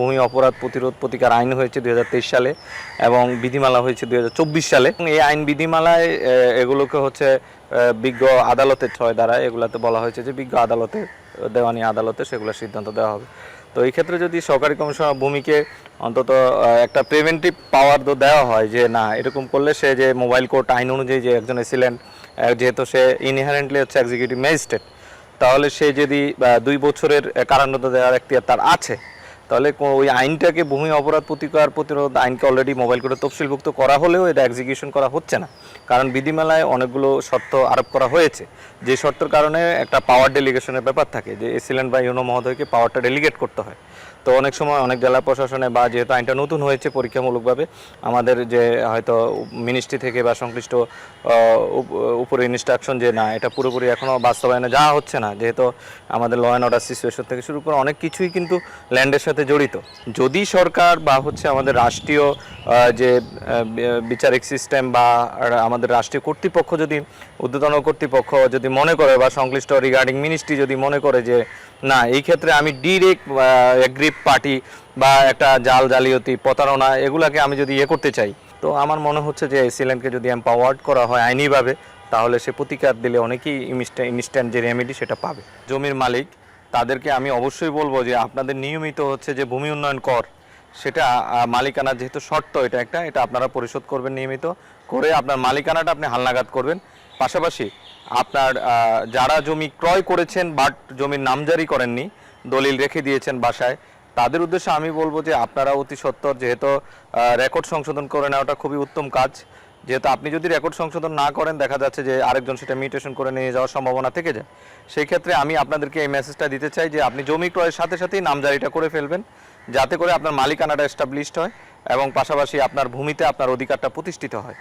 ভূমি অপরাধ প্রতিরোধ প্রতিকার আইন হয়েছে দু হাজার তেইশ সালে এবং বিধিমালা হয়েছে দু হাজার চব্বিশ সালে। এই আইন বিধিমালায় এগুলোকে হচ্ছে বিজ্ঞ আদালতের ছয় দ্বারা, এগুলাতে বলা হয়েছে যে বিজ্ঞ আদালতে, দেওয়ানি আদালতে সেগুলো সিদ্ধান্ত দেওয়া হবে। তো এই ক্ষেত্রে যদি সরকারি কমিশনার ভূমিকে অন্তত একটা প্রিভেন্টিভ পাওয়ার তো দেওয়া হয় যে না, এরকম করলে সে যে মোবাইল কোর্ট আইন অনুযায়ী যে একজন এসিলেন্ট যেহেতু সে ইনহারেন্টলি হচ্ছে এক্সিকিউটিভ ম্যাজিস্ট্রেট তাহলে সে যদি দুই বছরের কারাদণ্ড দেওয়ার এখতিয়ার তার আছে তাহলে ওই আইনটাকে ভূমি অপরাধ প্রতিকার প্রতিরোধ আইনকে অলরেডি মোবাইল করে তফসিলভুক্ত করা হলেও এটা এক্সিকিউশন করা হচ্ছে না। কারণ বিধিমালায় অনেকগুলো শর্ত আরোপ করা হয়েছে। যে শর্তের কারণে একটা পাওয়ার ডেলিগেশনের ব্যাপার থাকে, যে এসিলেন্ট বা ইউনো মহোদয়কে পাওয়ারটা ডেলিগেট করতে হয়। তো অনেক সময় অনেক জেলা প্রশাসনে বা যেহেতু আইনটা নতুন হয়েছে পরীক্ষামূলকভাবে, আমাদের যে হয়তো মিনিস্ট্রি থেকে বা সংশ্লিষ্ট উপরে ইনস্ট্রাকশন যে, না, এটা পুরোপুরি এখনও বাস্তবায়নে যাওয়া হচ্ছে না। যেহেতু আমাদের ল অ্যান্ড অর্ডার সিচুয়েশন থেকে শুরু করে অনেক কিছুই কিন্তু ল্যান্ডের জড়িত। যদি সরকার বা হচ্ছে আমাদের রাষ্ট্রীয় যে বিচারিক সিস্টেম বা আমাদের রাষ্ট্রীয় কর্তৃপক্ষ যদি ঊর্ধ্বতন কর্তৃপক্ষ যদি মনে করে বা সংশ্লিষ্ট রিগার্ডিং মিনিস্ট্রি যদি মনে করে যে, না, এই ক্ষেত্রে আমি ডিরেক্ট এগ্রিপ পার্টি বা একটা জাল জালিয়াতি, প্রতারণা এগুলাকে আমি যদি ইয়ে করতে চাই। তো আমার মনে হচ্ছে যে এসিলেন্টকে যদি এম্পাওয়ার্ড করা হয় আইনিভাবে, তাহলে সে প্রতিকার দিলে অনেকেই ইনস্ট্যান্ট যে রেমেডি সেটা পাবে। জমির মালিক তাদেরকে আমি অবশ্যই বলব যে আপনাদের নিয়মিত হচ্ছে যে ভূমি উন্নয়ন কর, সেটা মালিকানা যেহেতু শর্ত, এটা একটা, এটা আপনারা পরিশোধ করবেন নিয়মিত করে আপনার মালিকানাটা আপনি হালনাগাদ করবেন। পাশাপাশি আপনার যারা জমি ক্রয় করেছেন বাট জমির নামজারি করেননি, দলিল রেখে দিয়েছেন বাসায়, তাদের উদ্দেশ্যে আমি বলব যে আপনারা অতি সত্বর যেহেতু রেকর্ড সংশোধন করে নেওয়াটা খুবই উত্তম কাজ। যেহেতু আপনি যদি রেকর্ড সংশোধন না করেন, দেখা যাচ্ছে যে আরেকজন সেটা মিউটেশন করে নিয়ে যাওয়ার সম্ভাবনা থেকে যায়। সেই ক্ষেত্রে আমি আপনাদেরকে এই মেসেজটা দিতে চাই যে, আপনি জমি ক্রয়ের সাথে সাথেই নামজারিটা করে ফেলবেন, যাতে করে আপনার মালিকানাটা এস্টাবলিশড হয় এবং পাশাপাশি আপনার ভূমিতে আপনার অধিকারটা প্রতিষ্ঠিত হয়।